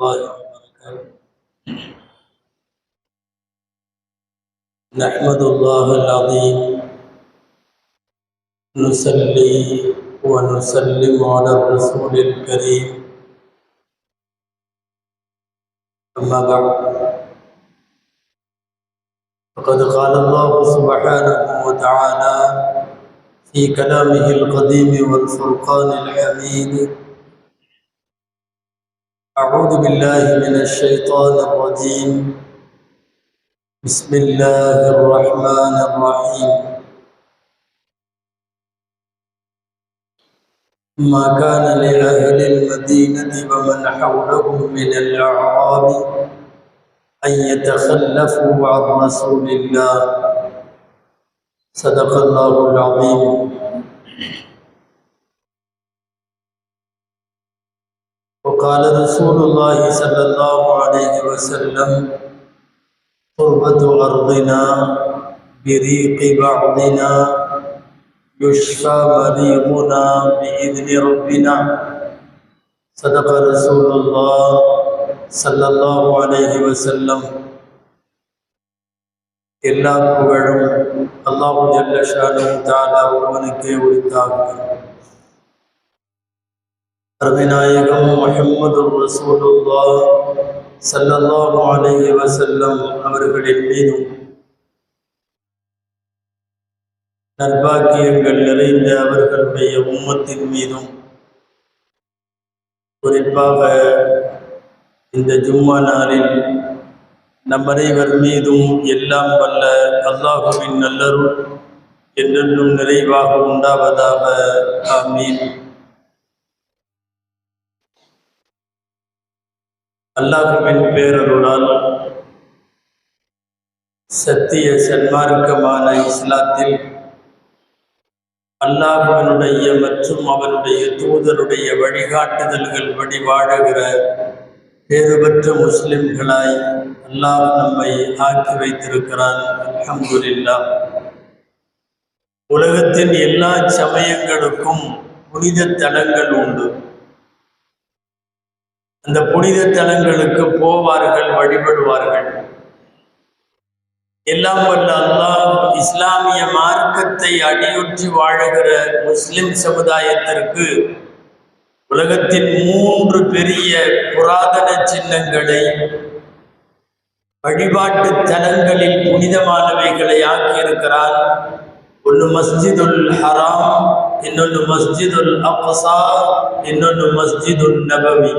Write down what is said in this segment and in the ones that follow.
الله وبركاته نحمد الله العظيم. نصلي ونسلم على الرسول الكريم. أما بعد. فقد قال الله سبحانه وتعالى في كلامه القديم والفرقان الحميد أعوذ بالله من الشيطان الرجيم. بسم الله الرحمن الرحيم. ما كان لأهل المدينة ومن حولهم من الأعراب أن يتخلفوا عن رسول الله. صدق الله العظيم. وقال رسول الله صلى الله عليه وسلم تربة أرضنا بريق بعضنا يشفى مريضنا بإذن ربنا صدق رسول الله صلى الله عليه وسلم எல்லா புகழும் அல்லாஹு ஜல்ல ஷானு தாலா ஒருவனுக்கே உரித்தாகும் அருமைநாயகம் முஹம்மது ரசூலுல்லா சல்லல்லாஹு அலைஹி வஸல்லம் அவர்களின் மீதும் நற்பாக்கியங்கள் நிறைந்த அவர்களுடைய உம்மத்தின் மீதும் குறிப்பாக இந்த ஜும்மா நாளில் நம் அனைவர் மீதும் எல்லாம் வல்ல அல்லாஹுவின் நல்லரும் என்றென்றும் நிறைவாக உண்டாவதாக. ஆமீன். அல்லாஹுவின் பேரருளால் சத்திய சன்மார்க்கமான இஸ்லாத்தில் அல்லாஹுவனுடைய மற்றும் அவனுடைய தூதருடைய வழிகாட்டுதல்கள் வழி வாழுகிற பேறுபற்ற முஸ்லிம்களாய் அல்லாஹ் நம்மை ஆக்கி வைத்திருக்கிறான். அலமதுல்லா உலகத்தின் எல்லா சமயங்களுக்கும் புனித தலங்கள் உண்டு. அந்த புனித தலங்களுக்கு போவார்கள் வழிபடுவார்கள். எல்லாம் வல்ல அல்லாஹ் இஸ்லாமிய மார்க்கத்தை அடியொற்றி வாழுகிற முஸ்லிம் சமுதாயத்திற்கு உலகத்தின் மூன்று பெரிய புராதன சின்னங்களை வழிபாட்டு தலங்களில் புனிதமானவைகளை ஆக்கியிருக்கிறார் ஒன்று மஸ்ஜிதுல் ஹராம் இன்னொன்று மஸ்ஜிதுல் அப்சா இன்னொன்று மஸ்ஜிதுல் நபவி.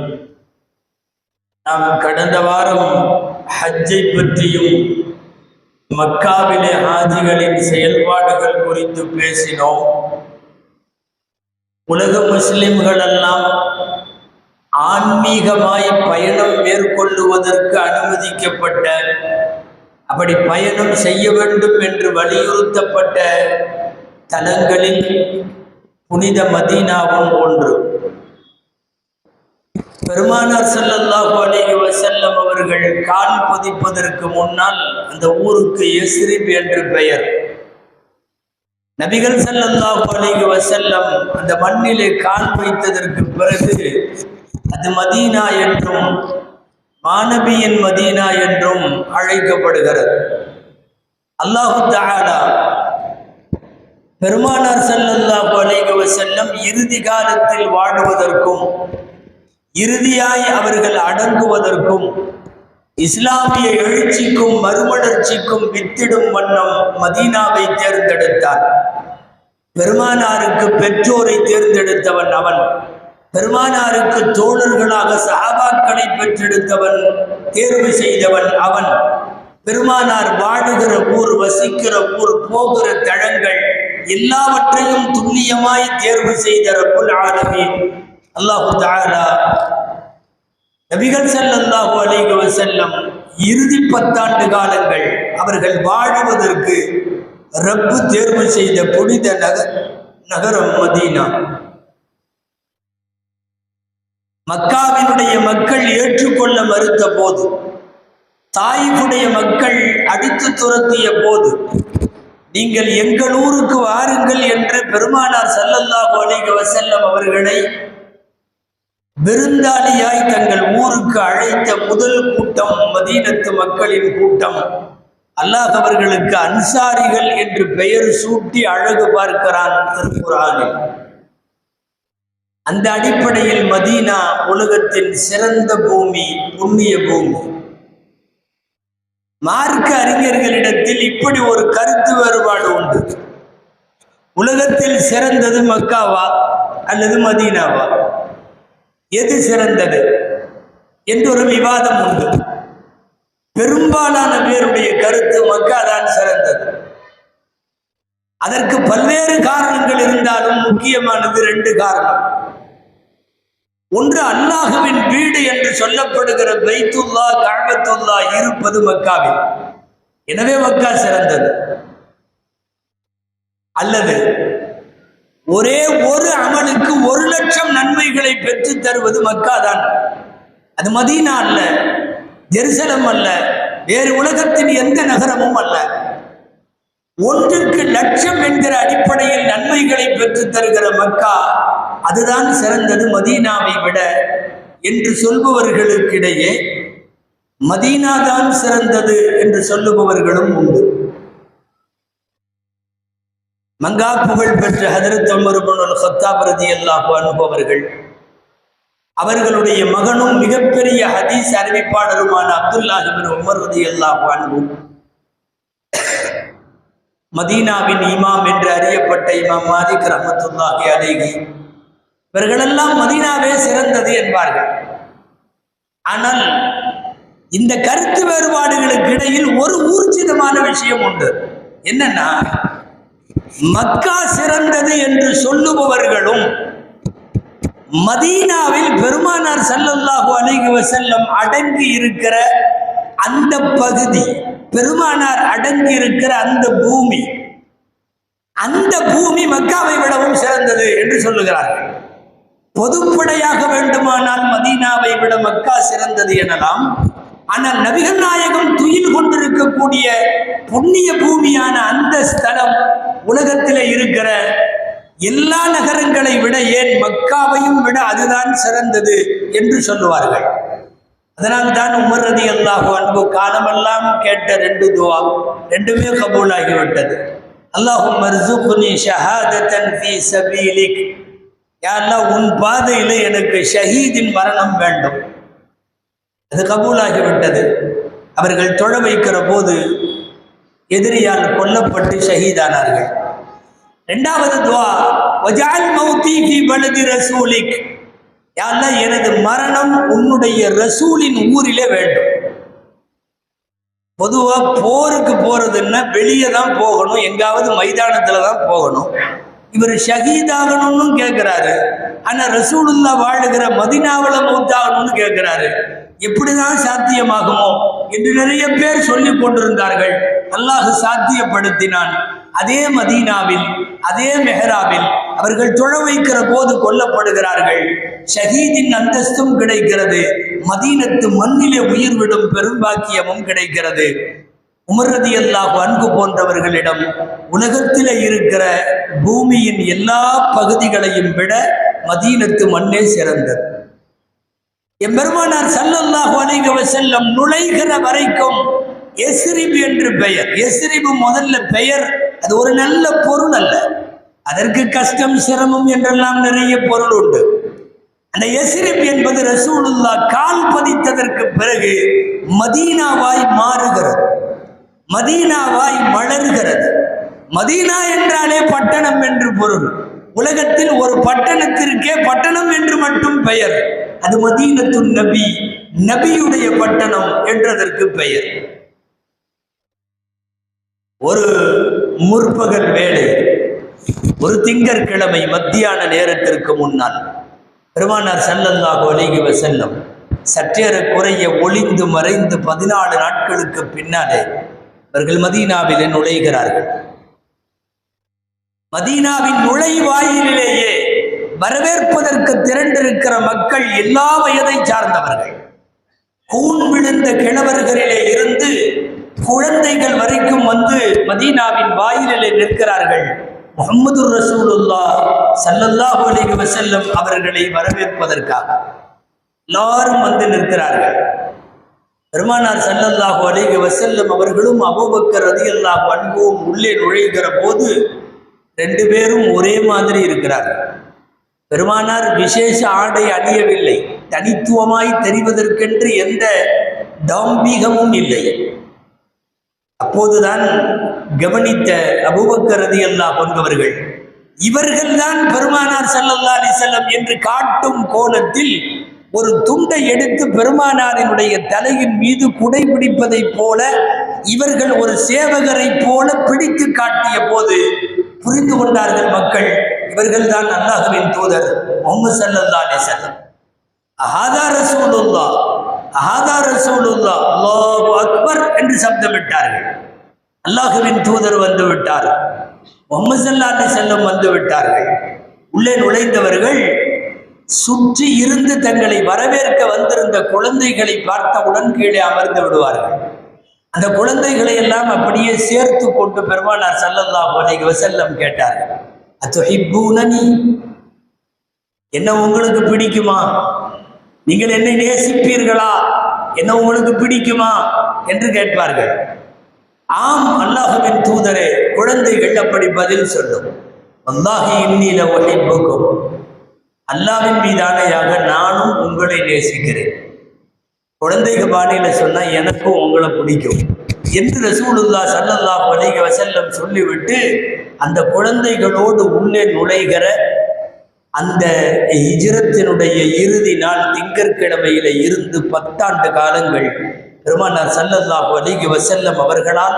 நாம் கடந்த வாரம் ஹஜ்ஜை பற்றியும் மக்காவிலே ஹாஜிகளின் செயல்பாடுகள் குறித்து பேசினோம். உலக முஸ்லிம்கள் எல்லாம் ஆன்மீகமாய் பயணம் மேற்கொள்ளுவதற்கு அனுமதிக்கப்பட்ட அப்படி பயணம் செய்ய வேண்டும் என்று வலியுறுத்தப்பட்ட தலங்களில் புனித மதீனாவும் ஒன்று. பெருமானார் செல்லல்லாஹு அலைஹி வசல்லம் அவர்கள் கால் பதிப்பதற்கு முன்னால் அந்த ஊருக்கு எஸ்ரிப் என்று பெயர். நபிகள் செல்லல்லாஹு அலைஹி வசல்லம் அந்த மண்ணிலே கால் வைத்ததற்கு பிறகு அது மதீனா என்றும் மாணவியின் மதீனா என்றும் அழைக்கப்படுகிறது. அல்லாஹு தாலா பெருமானார் ஸல்லல்லாஹு அலைஹி செல்லம் இறுதி காலத்தில் வாழ்வதற்கும் இறுதியாய் அவர்கள் அடங்குவதற்கும் இஸ்லாமிய எழுச்சிக்கும் மறுமலர்ச்சிக்கும் வித்திடும் வண்ணம் மதீனாவை தேர்ந்தெடுத்தார். பெருமானாருக்கு பெற்றோரை தேர்ந்தெடுத்தவன் அவன். பெருமானாருக்கு தோழர்களாக சஹாபாக்களை பெற்றெடுத்தவன் தேர்வு செய்தவன் அவன். பெருமானார் வாழுகிற ஊர் வசிக்கிற ஊர் போகிற தளங்கள் எல்லாவற்றையும் துல்லியமாய் தேர்வு செய்த ரப்புல் ஆலமீன். அல்லாஹு தாரா நபிகள் செல்லல்லாஹு அலைகவ செல்லம் இறுதி பத்தாண்டு காலங்கள் அவர்கள் வாழுவதற்கு ரப்பு தேர்வு செய்த புனித நக நகரம் மதீனா. மக்காவினுடைய மக்கள் ஏற்றுக்கொள்ள மறுத்த போது தாயினுடைய மக்கள் அடித்து துரத்திய போது நீங்கள் எங்கள் ஊருக்கு வாருங்கள் என்று பெருமானார் ஸல்லல்லாஹு அலைகவ செல்லம் அவர்களை விருந்தாளியாய் தங்கள் ஊருக்கு அழைத்த முதல் கூட்டம் மதீனத்து மக்களின் கூட்டம். அல்லாஹ் அவர்களுக்கு அன்சாரிகள் என்று பெயர் சூட்டி அழகு பார்க்கிறான் திருக்குறானில் அந்த அடிப்படையில் மதீனா உலகத்தின் சிறந்த பூமி புண்ணிய பூமி. மார்க்க அறிஞர்களிடத்தில் இப்படி ஒரு கருத்து வேறுபாடு உண்டு. உலகத்தில் சிறந்தது மக்காவா அல்லது மதீனாவா? எது சிறந்தது? என்று ஒரு விவாதம் உண்டு. பெரும்பாலான பேருடைய கருத்து மக்கா தான் சிறந்தது. அதற்கு பல்வேறு காரணங்கள் இருந்தாலும் முக்கியமானது ரெண்டு காரணம். ஒன்று அல்லாஹுவின் வீடு என்று சொல்லப்படுகிற பைத்துல்லா கழகத்துல்லா இருப்பது மக்காவில். எனவே மக்கா சிறந்தது. அல்லது ஒரே ஒரு அமலுக்கு ஒரு லட்சம் நன்மைகளை பெற்று தருவது மக்கா தான் அது மதீனா அல்ல ஜெருசலம் அல்ல வேறு உலகத்தின் எந்த நகரமும் அல்ல. ஒன்றுக்கு லட்சம் என்கிற அடிப்படையில் நன்மைகளை பெற்று தருகிற மக்கா அதுதான் சிறந்தது மதீனாவை விட. என்று சொல்பவர்களுக்கிடையே மதீனா தான் சிறந்தது என்று சொல்லுபவர்களும் உண்டு. மங்கா புகழ் பெற்ற ஹதரத் அமருபனுல் ஹத்தாப் ரதி அல்லாஹு அனுபவர்கள் அவர்களுடைய மகனும் மிகப்பெரிய ஹதீஸ் அறிவிப்பாளருமான அப்துல்லாஹிபின் உமர் ரதி அல்லாஹு அன்பு மதீனாவின் இமாம் என்று அறியப்பட்ட இமாம் மாலிக் ரஹமத்துல்லாஹி அலைஹி இவர்களெல்லாம் மதீனாவே சிறந்தது என்பார்கள். ஆனால் இந்த கருத்து வேறுபாடுகளுக்கு இடையில் ஒரு ஊர்ஜிதமான விஷயம் உண்டு. என்னன்னா மக்கா சிறந்தது என்று சொல்லுபவர்களும் மதீனாவில் பெருமானார் ஸல்லல்லாஹு அலைஹி செல்லம் அடங்கி இருக்கிற அந்த பகுதி பெருமானார் அடங்கி இருக்கிற அந்த பூமி அந்த பூமி மக்காவை விடவும் சிறந்தது என்று சொல்லுகிறார்கள். பொதுப்படையாக வேண்டுமானால் மதீனாவை விட மக்கா சிறந்தது எனலாம் ஆனால் நபிகள் நாயகம் துயில் கொண்டிருக்கக்கூடிய புண்ணிய பூமியான அந்த ஸ்தலம் உலகத்தில் இருக்கிற எல்லா நகரங்களை விட ஏன் மக்காவையும் விட அதுதான் சிறந்தது என்று சொல்லுவார்கள். அதனால் தான் உமர் அல்லாஹு அன்பு காலமெல்லாம் கேட்ட ரெண்டு துவா ரெண்டுமே கபூலாகிவிட்டது. அல்லாஹும் மர்சுகுனி ஷஹாதத்தன் ஃபி சபீலிக். யா உன் பாதையில் எனக்கு ஷஹீதின் மரணம் வேண்டும். அது கபூலாகிவிட்டது. அவர்கள் தொழ வைக்கிற போது எதிரியால் கொல்லப்பட்டு ஷஹீதானார்கள். இரண்டாவது துவா வஜால் மௌத்தி ஃபி பலதி ரசூலிக். யா எனது மரணம் உன்னுடைய ரசூலின் ஊரிலே வேண்டும். பொதுவாக போருக்கு போறதுன்னா வெளியே தான் போகணும். எங்காவது மைதானத்துல தான் போகணும். இவர் ஷஹீதாகணும்னு கேட்கிறாரு ஆனா ரசூலுல்லா வாழுகிற மதினாவில் மௌத்தாகணும்னு கேட்கிறாரு எப்படிதான் சாத்தியமாகுமோ என்று நிறைய பேர் சொல்லிக் கொண்டிருந்தார்கள். அல்லாஹ் சாத்தியப்படுத்தினான். அதே மதீனாவில் அதே மெஹராவில் அவர்கள் தொழ வைக்கிற போது கொல்லப்படுகிறார்கள். ஷஹீதின் அந்தஸ்தும் கிடைக்கிறது. மதீனத்து மண்ணிலே உயிர் விடும் பெரும்பாக்கியமும் கிடைக்கிறது. உமரதி அல்லாஹ் அன்பு போன்றவர்களிடம் உலகத்தில் இருக்கிற பூமியின் எல்லா பகுதிகளையும் விட மதீனத்து மண்ணே சிறந்தது. எம்பெருமானார் சல்லல்லாஹு அலைஹி செல்லம் நுழைகிற வரைக்கும் எஸ்ரிப் என்று பெயர். எஸ்ரிபு முதல்ல பெயர். அது ஒரு நல்ல பொருள் அல்ல. அதற்கு கஷ்டம் சிரமம் என்றெல்லாம் நிறைய பொருள் உண்டு. அந்த எஸ்ரிப் என்பது ரசூலுல்லா கால் பதித்ததற்கு பிறகு மதீனாவாய் மாறுகிறது. மதீனாவாய் மலர்கிறது. மதீனா என்றாலே பட்டணம் என்று பொருள். உலகத்தில் ஒரு பட்டணத்திற்கே பட்டணம் என்று மட்டும் பெயர். அது மதீனத்து நபி நபியுடைய பட்டணம் என்றதற்கு பெயர். ஒரு முற்பகல் வேலை ஒரு திங்கட்கிழமை மத்தியான நேரத்திற்கு முன்னால் பெருமானார் ஸல்லல்லாஹு அலைஹி செல்லும் சற்றேற குறைய ஒளிந்து மறைந்து பதினாலு நாட்களுக்கு பின்னாலே அவர்கள் மதீனாவிலே நுழைகிறார்கள். மதீனாவின் நுழைவாயிலேயே வரவேற்பதற்கு திரண்டிருக்கிற மக்கள் எல்லா வயதை சார்ந்தவர்கள். கூண் விழுந்த கிழவர்களிலே இருந்து குழந்தைகள் வரைக்கும் வந்து மதீனாவின் வாயிலே நிற்கிறார்கள். முகமது ரசூலுல்லா ஸல்லல்லாஹு அலைஹி வசல்லம் அவர்களை வரவேற்பதற்காக எல்லாரும் வந்து நிற்கிறார்கள். பெருமானார் சல்லல்லாஹு அலைஹி வசல்லம் அவர்களும் அபூபக்கர் அல்லாஹ் பண்பும் உள்ளே நுழைகிற போது ரெண்டு பேரும் ஒரே மாதிரி இருக்கிறார்கள். பெருமானார் விசேஷ ஆடை அணியவில்லை. தனித்துவமாய் தெரிவதற்கென்று எந்த தாம்பீகமும் இல்லை. அப்போதுதான் கவனித்த அபுபக்கரதி அல்லா போன்றவர்கள் இவர்கள்தான் பெருமானார் சல்லல்லா அலிசல்லம் என்று காட்டும் கோலத்தில் ஒரு துண்டை எடுத்து பெருமானாரினுடைய தலையின் மீது குடை பிடிப்பதைப் போல இவர்கள் ஒரு சேவகரைப் போல பிடித்து காட்டிய போது புரிந்து கொண்டார்கள் மக்கள். இவர்கள்தான் அல்லாஹுவின் தூதர் முகமது ஸல்லல்லாஹு அலி வஸல்லம். அஹாதா ரசூலுல்லா அஹாதா ரசூலுல்லா அல்லாஹு அக்பர் என்று சப்தமிட்டார்கள். அல்லாஹுவின் தூதர் வந்து விட்டார். முகமது சல்லாஹி செல்லம் வந்து விட்டார்கள். உள்ளே நுழைந்தவர்கள் சுற்றி இருந்து தங்களை வரவேற்க வந்திருந்த குழந்தைகளை பார்த்தவுடன் கீழே அமர்ந்து விடுவார்கள். அந்த குழந்தைகளை எல்லாம் அப்படியே சேர்த்து கொண்டு பெருமானார் ஸல்லல்லாஹு அலைஹி வசல்லம் கேட்டார்கள். அத்துஹிப்பூனனி? என்ன உங்களுக்கு பிடிக்குமா? நீங்கள் என்னை நேசிப்பீர்களா? என்ன உங்களுக்கு பிடிக்குமா? என்று கேட்பார்கள். ஆம் அல்லாஹுவின் தூதரே குழந்தைகள் அப்படி பதில் சொல்லும். அல்லாஹி இன்னில ஒழிப்புக்கும் அல்லாவின் மீதானையாக நானும் உங்களை நேசிக்கிறேன். குழந்தைக்கு பாணியில் சொன்னால் எனக்கும் உங்களை பிடிக்கும். என்று ரசூலுல்லா சல்லல்லா அலைஹி வசல்லம் சொல்லிவிட்டு அந்த குழந்தைகளோடு உள்ளே நுழைகிற அந்த இஜிரத்தினுடைய இறுதி நாள் திங்கட்கிழமையில இருந்து பத்தாண்டு காலங்கள் பெருமானார் ஸல்லல்லாஹு அலைஹி வசல்லம் அவர்களால்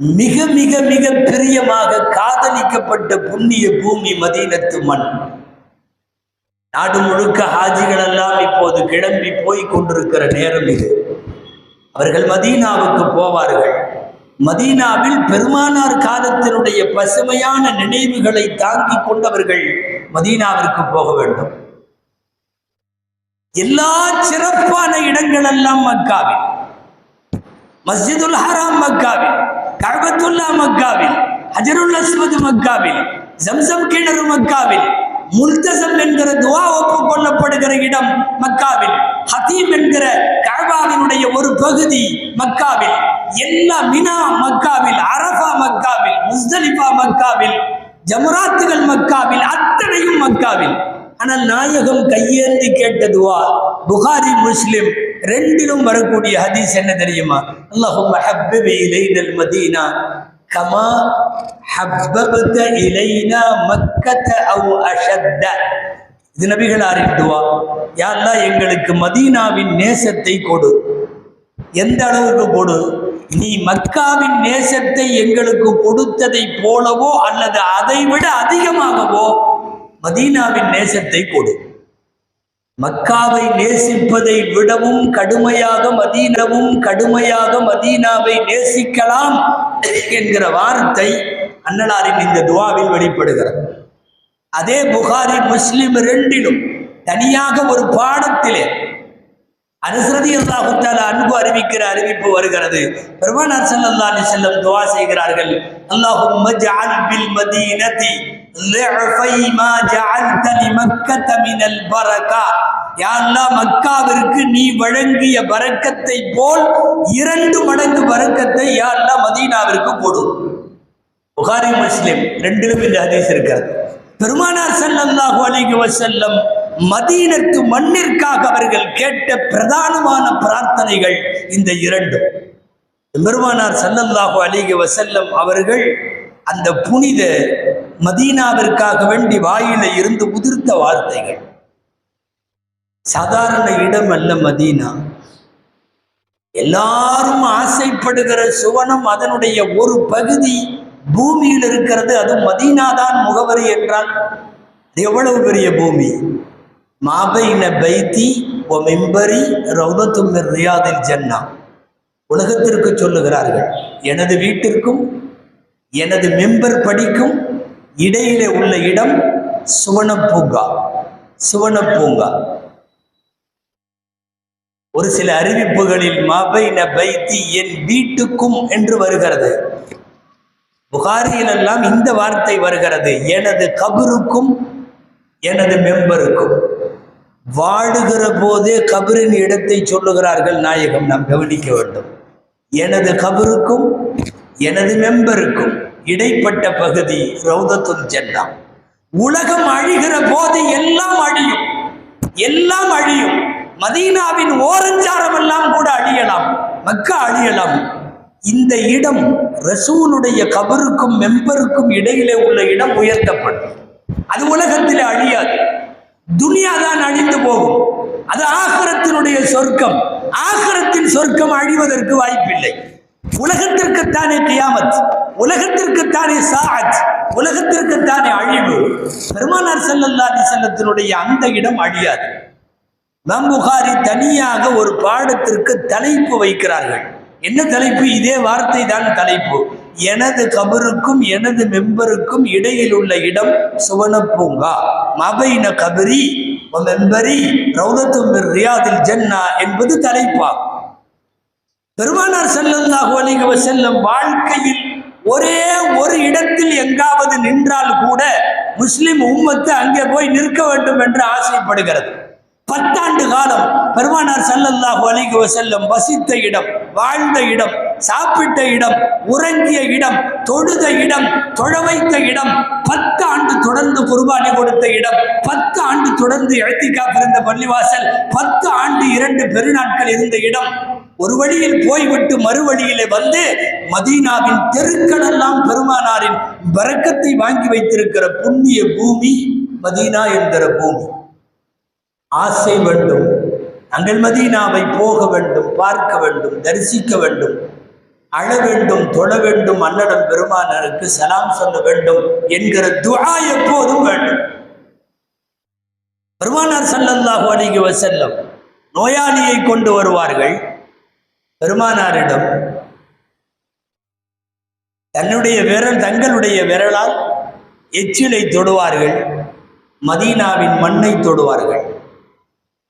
மிக மிக மிக பிரியமாக காதலிக்கப்பட்ட புண்ணிய பூமி மதீனத்து மண். நாடு முழுக்க ஹாஜிகள் எல்லாம் இப்போது கிளம்பி போய் கொண்டிருக்கிற நேரம் இது. அவர்கள் மதீனாவுக்கு போவார்கள். மதீனாவில் பெருமானார் காலத்தினுடைய பசுமையான நினைவுகளை தாங்கிக் கொண்டவர்கள் மதீனாவிற்கு போக வேண்டும். எல்லா சிறப்பான இடங்கள் எல்லாம் மக்காவில். மஸ்ஜிதுல் ஹராம் மக்காவில் கர்பத்துல்லா மக்காவில் ஹஜருல் அஸ்மது மக்காவில் ஜம்சம் கிணறு மக்காவில் முல்தசம் என்கிற துவா ஒப்புக்கொள்ளப்படுகிற இடம் மக்காவில். ஹதீம் என்கிற கஅபாவினுடைய ஒரு பகுதி மக்காவில். எல்லா மினா மக்காவில் அரபா மக்காவில் முஸ்தலிஃபா மக்காவில் ஜமராத்துகள் மக்காவில் அத்தனையும் மக்காவில். ஆனால் நாயகம் கையேந்தி கேட்ட துவா புகாரி முஸ்லிம் ரெண்டிலும் வரக்கூடிய ஹதீஸ் என்ன தெரியுமா? அல்லாஹும் ஹப்பிபி இலைனல் மதீனா. கமா ஹப்பபத இலைனா மக்கத அவ் அஷத்த இது நபிகள் துவா. யாரெல்லாம் எங்களுக்கு மதீனாவின் நேசத்தை கொடு. எந்த அளவுக்கு கொடு? நீ மக்காவின் நேசத்தை எங்களுக்கு கொடுத்ததை போலவோ அல்லது அதை விட அதிகமாகவோ மதீனாவின் நேசத்தை கொடு. மக்காவை நேசிப்பதை விடவும் கடுமையாக மதீனவும் கடுமையாக மதீனாவை நேசிக்கலாம் என்கிற வார்த்தை அன்னலாரின் இந்த துவாவில் வெளிப்படுகிறது. அதே புகாரி முஸ்லிம் ரெண்டிலும் தனியாக ஒரு பாடத்திலே அனுசரதி அல்லாஹுத்தால அன்பு அறிவிக்கிற அறிவிப்பு வருகிறது. பெருமானார் ஸல்லல்லாஹு செல்லம் துவா செய்கிறார்கள். அல்லாஹும்ம மஜ் அன்பில் மதீனதி மா மக்காவிற்கு நீ வழங்கிய பரக்கத்தை போல் இரண்டு மடங்கு பரக்கத்தை யா மதீனாவிற்கு போடும் புகாரி முஸ்லிம் ரெண்டிலும் இந்த ஹதீஸ் இருக்கிறது. பெருமானார் ஸல்லல்லாஹு அலிகு வசல்லம் மதீனத்து மண்ணிற்காக அவர்கள் கேட்ட பிரதானமான பிரார்த்தனைகள் இந்த இரண்டு. பெருமானார் ஸல்லல்லாஹு அலிகு வசல்லம் அவர்கள் அந்த புனித மதீனாவிற்காக வேண்டி வாயில இருந்து உதிர்த்த வார்த்தைகள். சாதாரண இடம் அல்ல மதீனா. எல்லாரும் ஆசைப்படுகிற சுவனம் அதனுடைய ஒரு பகுதி பூமியில் இருக்கிறது. அது மதீனாதான் முகவரி என்றால் எவ்வளவு பெரிய பூமி? மாபைன பைத்தி ஒ மெம்பரி ரௌதத்தும் ரியாதில் ஜன்னா. உலகத்திற்கு சொல்லுகிறார்கள் எனது வீட்டிற்கும் எனது மெம்பர் படிக்கும் இடையிலே உள்ள இடம் சுவன பூங்கா சுவன பூங்கா ஒரு சில அறிவிப்புகளில் மபைன பைத்தி என் வீட்டுக்கும் என்று வருகிறது. புகாரியிலெல்லாம் இந்த வார்த்தை வருகிறது. எனது கபருக்கும் எனது மெம்பருக்கும். வாழுகிற போதே கபரின் இடத்தை சொல்லுகிறார்கள் நாயகம். நாம் கவனிக்க வேண்டும். எனது கபருக்கும் எனது மெம்பருக்கும். இடைப்பட்ட பகுதி ரௌதத்துல் ஜன்னா. உலகம் அழிகிற போது எல்லாம் அழியும். எல்லாம் அழியும். மதீனாவின் ஓரஞ்சாரம் எல்லாம் கூட அழியலாம். மக்கா அழியலாம். இந்த இடம் ரசூலுடைய கபருக்கும் மெம்பருக்கும் இடையிலே உள்ள இடம் உயர்த்தப்படும். அது உலகத்தில் அழியாது. துனியா தான் அழிந்து போகும். அது ஆகரத்தினுடைய சொர்க்கம். ஆகரத்தின் சொர்க்கம் அழிவதற்கு வாய்ப்பில்லை. உலகத்திற்குத்தானே கியாமத். உலகத்திற்குத்தானே சாத் உலகத்திற்குத்தானே அழிவு. பெருமானார் செல்லல்லாதி செல்லத்தினுடைய அந்த இடம் அழியாது. இமாம் புகாரி தனியாக ஒரு பாடத்திற்கு தலைப்பு வைக்கிறார்கள். என்ன தலைப்பு? இதே வார்த்தை தான் தலைப்பு. எனது கபருக்கும் எனது மெம்பருக்கும் இடையில் உள்ள இடம் சுவன பூங்கா. மபைன கபரி மெம்பரி ரௌதத்தும் ரியாதில் ஜன்னா என்பது தலைப்பாகும் பெருமானார் செல்லல்லாஹு அலைஹி செல்லும் வாழ்க்கையில் ஒரே ஒரு இடத்தில் எங்காவது நின்றால் கூட முஸ்லிம் உம்மத்து அங்கே போய் நிற்க வேண்டும் என்று ஆசைப்படுகிறது. பத்தாண்டு காலம் பெருமானார் சல்லல்லாஹு அலிகு செல்லும் வசித்த இடம் வாழ்ந்த இடம் சாப்பிட்ட இடம் உறங்கிய இடம் தொழுத இடம் தொழ வைத்த இடம் பத்து ஆண்டு தொடர்ந்து குர்பானி கொடுத்த இடம் பத்து ஆண்டு தொடர்ந்து எழுத்திக்காப்பு இருந்த பள்ளிவாசல் பத்து ஆண்டு இரண்டு பெருநாட்கள் இருந்த இடம். ஒரு வழியில் போய்விட்டு மறுவழியிலே வந்து மதீனாவின் தெருக்களெல்லாம் பெருமானாரின் வரக்கத்தை வாங்கி வைத்திருக்கிற புண்ணிய பூமி மதீனா என்கிற பூமி. ஆசை வேண்டும். நாங்கள் மதீனாவை போக வேண்டும் பார்க்க வேண்டும் தரிசிக்க வேண்டும். அழ வேண்டும் தொழ வேண்டும் அன்னடம் பெருமானாருக்கு சலாம் சொல்ல வேண்டும் என்கிற துவா எப்போதும் வேண்டும். பெருமானார் ஸல்லல்லாஹு அலைஹி வஸல்லம் நோயாளியை கொண்டு வருவார்கள். பெருமானாரிடம் தன்னுடைய விரல் தங்களுடைய விரலால் எச்சிலை தொடுவார்கள் மதீனாவின் மண்ணை தொடுவார்கள்.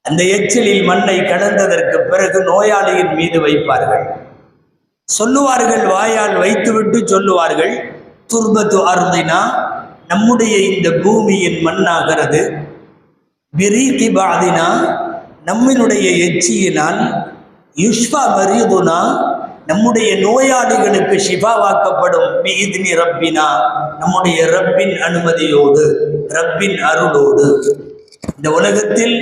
அந்த எச்சிலில் மண்ணை கலந்ததற்கு பிறகு நோயாளியின் மீது வைப்பார்கள். சொல்லுவார்கள் வாயால் வைத்துவிட்டு சொல்லுவார்கள் துர்பத்து அருந்தினா நம்முடைய இந்த பூமியின் மண்ணாகிறது. விரீகி பாதினா நம்மினுடைய எச்சியினால் யுஷ்பா மரியதுனா நம்முடைய நோயாளிகளுக்கு சிபாவாக்கப்படும் பீதினி ரப்பினா நம்முடைய ரப்பின் அனுமதியோடு ரப்பின் அருளோடு. இந்த உலகத்தில்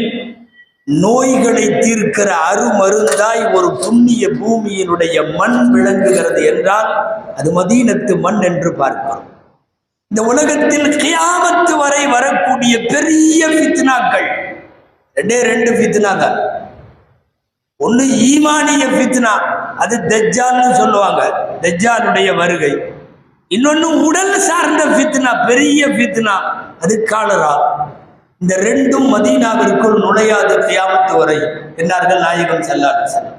நோய்களை தீர்க்கிற அருமருந்தாய் ஒரு புண்ணிய பூமியினுடைய மண் விளங்குகிறது என்றால் அது மதீனத்து மண் என்று பார்க்கிறோம். இந்த உலகத்தில் கியாமத்து வரை வரக்கூடிய பெரிய ஃபித்னாக்கள் ரெண்டே ரெண்டு ஃபித்னா தான் ஒன்று ஈமானிய ஃபித்னா அது தஜ்ஜால்னு சொல்லுவாங்க. தஜ்ஜாலுடைய வருகை. இன்னொன்று உடல் சார்ந்த ஃபித்னா பெரிய ஃபித்னா அது காலரா. இந்த ரெண்டும் மதீனாவிற்குள் நுழையாது கியாமத்து வரை என்றார்கள் நாயகம் செல்லாது செல்லம்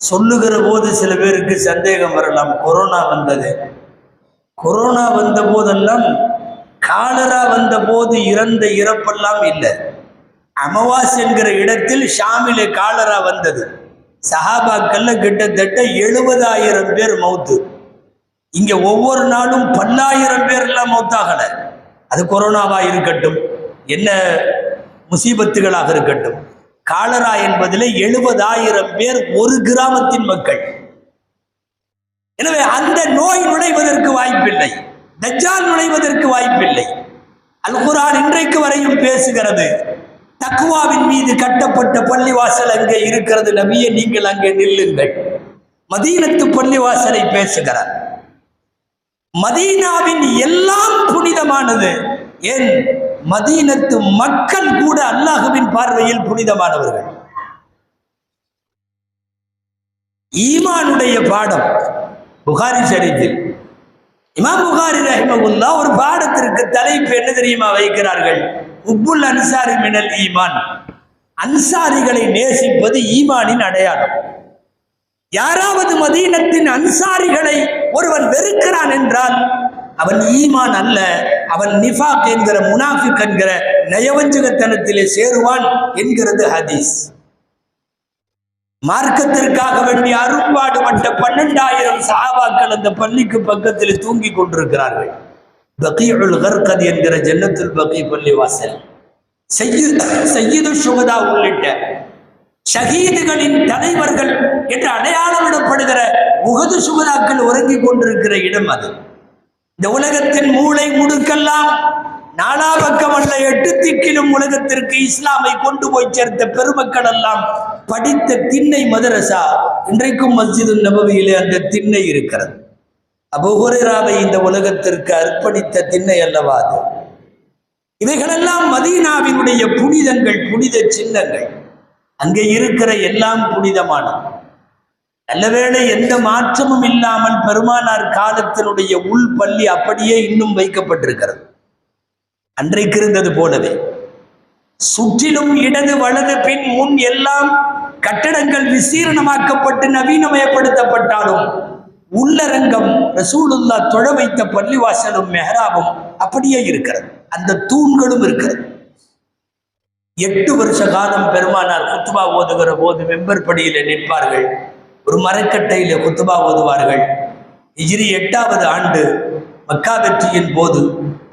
சொல்லுகிற போது சில பேருக்கு சந்தேகம் வரலாம். கொரோனா வந்தது. கொரோனா வந்த போதெல்லாம் காலரா வந்த போது இறந்த இறப்பெல்லாம் இல்லை. அமவாஸ் என்கிற இடத்தில் ஷாமிலே காலரா வந்தது. சஹாபாக்கள்ல கிட்டத்தட்ட எழுபதாயிரம் பேர் மௌத்து இங்க ஒவ்வொரு நாளும் பல்லாயிரம் பேர் எல்லாம் மௌத்தாகல அது கொரோனாவா இருக்கட்டும் என்ன முசீபத்துகளாக இருக்கட்டும் காலரா என்பதில் எழுபதாயிரம் பேர் ஒரு கிராமத்தின் மக்கள். எனவே அந்த நோய் நுழைவதற்கு வாய்ப்பில்லை தஜ்ஜால் நுழைவதற்கு வாய்ப்பில்லை. அல் குரான் இன்றைக்கு வரையும் பேசுகிறது தக்குவாவின் மீது கட்டப்பட்ட பள்ளிவாசல் அங்கே இருக்கிறது. நபியே நீங்கள் அங்கே நில்லுங்கள். மதீனத்து பள்ளிவாசலை பேசுகிறார். மதீனாவின் எல்லாம் புனிதமானது. ஏன்? மதீனத்து மக்கள் கூட அல்லாஹுவின் பார்வையில் புனிதமானவர்கள். ஈமானுடைய பாடம். புகாரி ஷரீஃபில். இமாம் புகாரி ரஹிமகுல்லா ஒரு பாடத்திற்கு தலைப்பு என்ன தெரியுமா வைக்கிறார்கள்? உப்புல் அன்சாரி மினல் ஈமான். அன்சாரிகளை நேசிப்பது ஈமானின் அடையாளம். யாராவது மதீனத்தின் அன்சாரிகளை ஒருவன் வெறுக்கிறான் என்றால் அவன் ஈமான் அல்ல அவன் நிஃபாக் என்கிற முனாஃபிக் என்கிற நயவஞ்சகத்தனத்திலே சேருவான் என்கிறது ஹதீஸ். மார்க்கத்திற்காக வேண்டி அரும்பாடுபட்ட பன்னெண்டாயிரம் சாவாக்கள் அந்த பள்ளிக்கு பக்கத்தில் தூங்கிக் கொண்டிருக்கிறார்கள். பகீஉல் கர்கத் என்கிற ஜன்னத்துல் பகி பள்ளிவாசல் செய்யு செய்யுது சுகதா உள்ளிட்ட ஷஹீதுகளின் தலைவர்கள் என்று அடையாளமிடப்படுகிற முகது சுகதாக்கள் உறங்கிக் கொண்டிருக்கிற இடம் அது. இந்த உலகத்தின் மூளை முடுக்கெல்லாம் நாலா பக்கம் அல்ல எட்டு திக்கிலும் உலகத்திற்கு இஸ்லாமை கொண்டு போய் சேர்த்த பெருமக்கள் எல்லாம் படித்த திண்ணை மதரசா இன்றைக்கும் மஸ்ஜிது நபவியிலே அந்த திண்ணை இருக்கிறது. அபுஹுரேராவை இந்த உலகத்திற்கு அர்ப்பணித்த திண்ணை அல்லவா அது? இவைகளெல்லாம் மதீனாவினுடைய புனிதங்கள் புனித சின்னங்கள். அங்கே இருக்கிற எல்லாம் புனிதமானது. நல்லவேளை எந்த மாற்றமும் இல்லாமல் பெருமானார் காலத்தினுடைய உள் பள்ளி அப்படியே இன்னும் வைக்கப்பட்டிருக்கிறது. அன்றைக்கு இருந்தது போலவே. சுற்றிலும் இடது வலது பின் முன் எல்லாம் கட்டடங்கள் விசீரணமாக்கப்பட்டு நவீனமயப்படுத்தப்பட்டாலும் உள்ளரங்கம் ரசூலுல்லா தொழ வைத்த பள்ளிவாசலும் மெஹராபும் அப்படியே இருக்கிறது. அந்த தூண்களும் இருக்கிறது. எட்டு வருஷ காலம் பெருமானார் குத்துபா ஓதுகிற போது மெம்பர் படியில நிற்பார்கள். ஒரு மரக்கட்டையில குத்துபா ஓதுவார்கள். இஜிரி எட்டாவது ஆண்டு மக்கா வெற்றியின் போது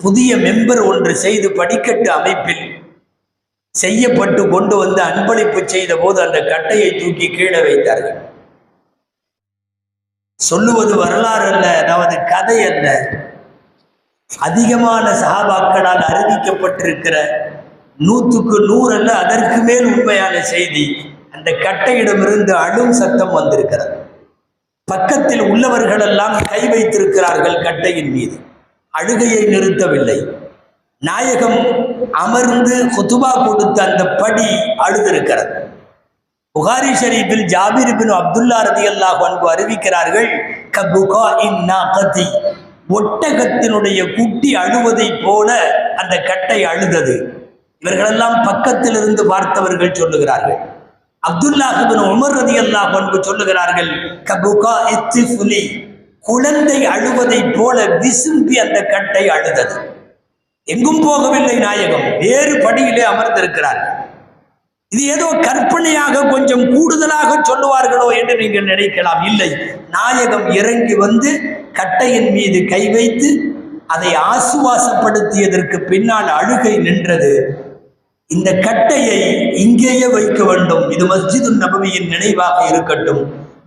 புதிய மெம்பர் ஒன்று செய்து படிக்கட்டு அமைப்பில் செய்யப்பட்டு கொண்டு வந்து அன்பளிப்பு செய்த போது அந்த கட்டையை தூக்கி கீழே வைத்தார்கள். சொல்லுவது வரலாறு அல்ல நமது கதை அல்ல. அதிகமான சகாபாக்களால் அறிவிக்கப்பட்டிருக்கிற நூற்றுக்கு நூறு அல்ல அதற்கு மேல் உண்மையான செய்தி அந்த கட்டையிடமிருந்து அழும் சத்தம் வந்திருக்கிறது. பக்கத்தில் உள்ளவர்களெல்லாம் கை வைத்திருக்கிறார்கள் கட்டையின் மீது. அழுகையை நிறுத்தவில்லை. நாயகம் அமர்ந்து குத்துபா கொடுத்த அந்த படி அழுதிருக்கிறது. புகாரி ஷரீஃபில் ஜாபீர் பின் அப்துல்லா ரதி அல்லாஹ் அன்பு அறிவிக்கிறார்கள் கபுகா இந்நாகதி ஒட்டகத்தினுடைய குட்டி அழுவதைப் போல அந்த கட்டை அழுதது. இவர்களெல்லாம் பக்கத்தில் இருந்து பார்த்தவர்கள் சொல்லுகிறார்கள். அப்துல்லாஹிபின் உமர் ரதி அல்லாஹ் அன்பு சொல்லுகிறார்கள் கபுகா இத்திஃபுலி. குழந்தை அழுவதைப் போல விசும்பி அந்த கட்டை அழுதது. எங்கும் போகவில்லை நாயகம் வேறு படியிலே அமர்ந்திருக்கிறார்கள். இது ஏதோ கற்பனையாக கொஞ்சம் கூடுதலாக சொல்லுவார்களோ என்று நீங்கள் நினைக்கலாம். இல்லை. நாயகம் இறங்கி வந்து கட்டையின் மீது கை வைத்து அதை ஆசுவாசப்படுத்தியதற்கு பின்னால் அழுகை நின்றது. இந்த கட்டையை இங்கேயே வைக்க வேண்டும். இது மஸ்ஜிது நபவியின் நினைவாக இருக்கட்டும்.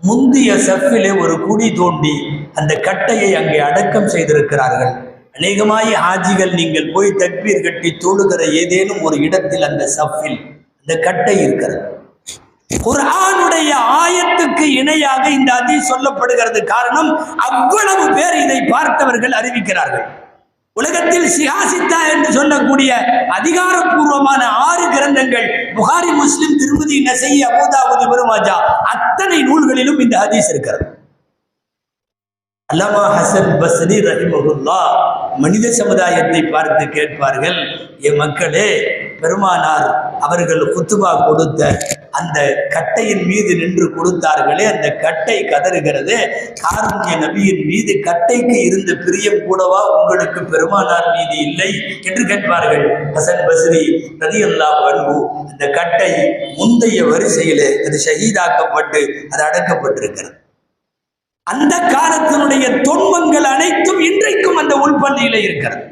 முந்தைய செஃபிலே ஒரு குழி தோண்டி அந்த கட்டையை அங்கே அடக்கம் செய்திருக்கிறார்கள். அநேகமாய் ஹாஜிகள் நீங்கள் போய் தக்பீர் கட்டி தொழுகிற ஏதேனும் ஒரு இடத்தில் அந்த சஃபில் இந்த கட்டை இருக்கிறது. குரானுடைய ஆயத்துக்கு இணையாக இந்த அதி சொல்லப்படுகிறது காரணம் அவ்வளவு பேர் இதை பார்த்தவர்கள் அறிவிக்கிறார்கள். உலகத்தில் சிஹாசித்தா என்று சொல்லக்கூடிய அதிகாரப்பூர்வமான ஆறு கிரந்தங்கள் புகாரி முஸ்லிம் திருமதி நசை அபுதாபுதி பெருமாஜா அத்தனை நூல்களிலும் இந்த ஹதீஸ் இருக்கிறது. அல்லமா ஹசன் பஸ்ரி ரஹிமகுல்லா மனித சமுதாயத்தை பார்த்து கேட்பார்கள் என் மக்களே பெருமானார் அவர்கள் குத்துபா கொடுத்த அந்த கட்டையின் மீது நின்று கொடுத்தார்களே அந்த கட்டை கதறுகிறது. காரணிய நபியின் மீது கட்டைக்கு இருந்த பிரியம் கூடவா உங்களுக்கு பெருமானார் மீது இல்லை என்று கேட்பார்கள். ஹசன் பஸ்ரி ரதியல்லா அல்லாஹ் அந்த கட்டை முந்தைய வரிசையிலே அது ஷஹீதாக்கப்பட்டு அது அடக்கப்பட்டிருக்கிறது. அந்த காலத்தினுடைய துன்பங்கள் அனைத்தும் இன்றைக்கும் அந்த உள்பள்ளியில இருக்கிறது.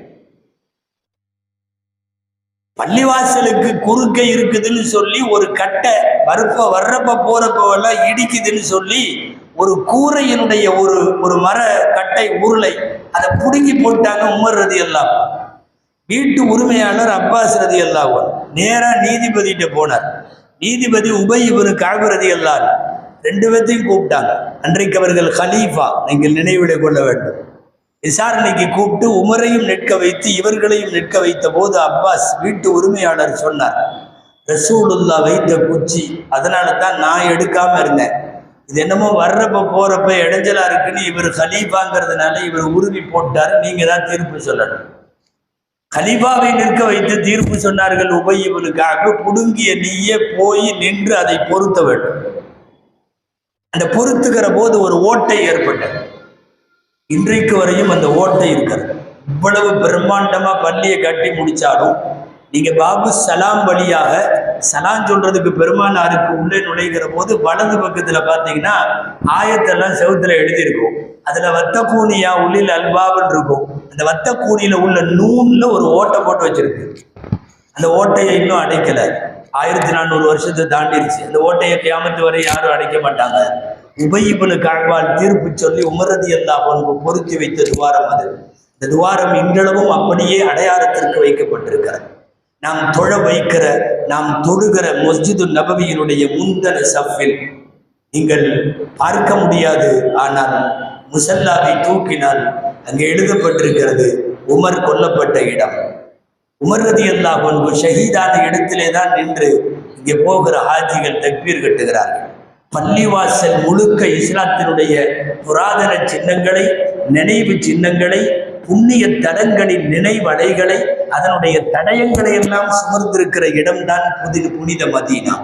பள்ளிவாசலுக்கு குறுக்க இருக்குதுன்னு சொல்லி ஒரு கட்டை வரப்ப வர்றப்ப போறப்பெல்லாம் இடிக்குதுன்னு சொல்லி ஒரு கூரையினுடைய ஒரு ஒரு மர கட்டை உருளை அதை புடுங்கி போட்டாங்க உமர் ரதி எல்லாம் வீட்டு உரிமையாளர் அப்பாஸ் ரதி எல்லாம் நேராக நீதிபதிகிட்ட போனார். நீதிபதி உபை இவரு காகுரதி எல்லாம் ரெண்டு பேர்த்தையும் கூப்பிட்டாங்க. அன்றைக்கு அவர்கள் ஹலீஃபா நீங்கள் நினைவிட கொள்ள வேண்டும். விசாரணைக்கு கூப்பிட்டு உமரையும் நிற்க வைத்து இவர்களையும் நிற்க வைத்த போது அப்பாஸ் வீட்டு உரிமையாளர் சொன்னார் ரசூலுல்லா வைத்த குச்சி அதனால தான் நான் எடுக்காம இருந்தேன். இது என்னமோ வர்றப்ப போறப்ப இடைஞ்சலா இருக்குன்னு இவர் ஹலீஃபாங்கிறதுனால இவர் உறுதி போட்டார். நீங்க தான் தீர்ப்பு சொல்லணும். ஹலீஃபாவை நிற்க வைத்து தீர்ப்பு சொன்னார்கள். உபயிவனுக்காக புடுங்கிய நீயே போய் நின்று அதை பொருத்த வேண்டும். அந்த பொருத்துகிற போது ஒரு ஓட்டை ஏற்பட்டது. இன்றைக்கு வரையும் அந்த ஓட்டை இருக்கிறது. இவ்வளவு பிரம்மாண்டமா பள்ளியை கட்டி முடிச்சாலும் நீங்க பாபு சலாம் வழியாக சலாம் சொல்றதுக்கு பெருமானாருக்கு உள்ளே நுழைகிற போது வலது பக்கத்துல பாத்தீங்கன்னா ஆயத்தெல்லாம் செவுத்துல எழுதியிருக்கும். அதுல வத்த கூனியா உள்ளில் அல்பாபன் இருக்கும். அந்த வத்த கூனியில உள்ள நூன்ல ஒரு ஓட்டை போட்டு வச்சிருக்கு. அந்த ஓட்டையை இன்னும் அடைக்கல. ஆயிரத்தி நானூறு வருஷத்தை தாண்டிருச்சு. அந்த ஓட்டையை கியாமத்து வரை யாரும் அடைக்க மாட்டாங்க. உபயிபுனு கழ்வால் தீர்ப்பு சொல்லி உமரதி அல்லா பொருத்தி வைத்த துவாரம் அது. இந்த துவாரம் இன்றளவும் அப்படியே அடையாளத்திற்கு வைக்கப்பட்டிருக்கிறது. நாம் தொழ வைக்கிற நாம் தொழுகிற மஸ்ஜிது நபவியினுடைய முந்தன சஃபில் நீங்கள் பார்க்க முடியாது. ஆனால் முசல்லாவை தூக்கினால் அங்கே எழுதப்பட்டிருக்கிறது உமர் கொல்லப்பட்ட இடம். உமர் ரதி அல்லாஹ் ஒன்பு ஷஹீதான இடத்திலே தான் நின்று இங்கே போகிற ஹாஜிகள் தக்பீர் கட்டுகிறார்கள். பள்ளிவாசல் முழுக்க இஸ்லாத்தினுடைய புராதன சின்னங்களை நினைவு சின்னங்களை புண்ணிய தலங்களின் நினைவலைகளை அதனுடைய தடயங்களை எல்லாம் சுமர்ந்திருக்கிற இடம்தான் புதி புனித மதீனா.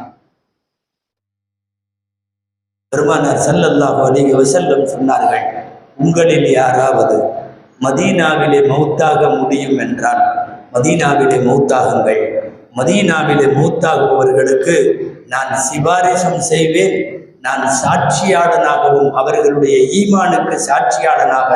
பெருமானார் சல்லல்லாஹு அலிக வசல்லம் சொன்னார்கள் உங்களில் யாராவது மதீனாவிலே மௌத்தாக முடியும் என்றால் மதீனாவிலே மௌத்தாகுங்கள். மதீனாவிலே மௌத்தாகுபவர்களுக்கு நான் சிபாரிசும் செய்வேன் நான் சாட்சியாளனாகவும் அவர்களுடைய ஈமானுக்கு சாட்சியாளனாக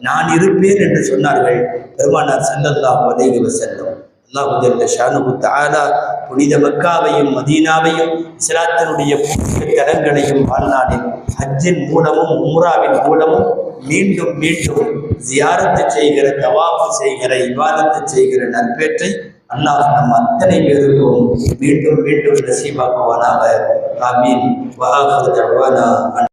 நான் இருப்பேன் என்று சொன்னார்கள் பெருமானார் ஸல்லல்லாஹு அலைஹி செல்லும் அல்லாஹு ஷானுகுத் ஷானுஹு புனித மக்காவையும் மதீனாவையும் இஸ்லாத்தினுடைய புனித தலங்களையும் வாழ்நாளில் ஹஜ்ஜின் மூலமும் உம்ராவின் மூலமும் மீண்டும் மீண்டும் ஜியாரத்து செய்கிற தவாஃபு செய்கிற இவாதத்து செய்கிற நற்பேற்றை அல்லாஹ் நம் அத்தனை பேருக்கும் மீண்டும் மீண்டும் நசீபாக்குவானாக ஆமீன் வஹாஃபு தஅவானா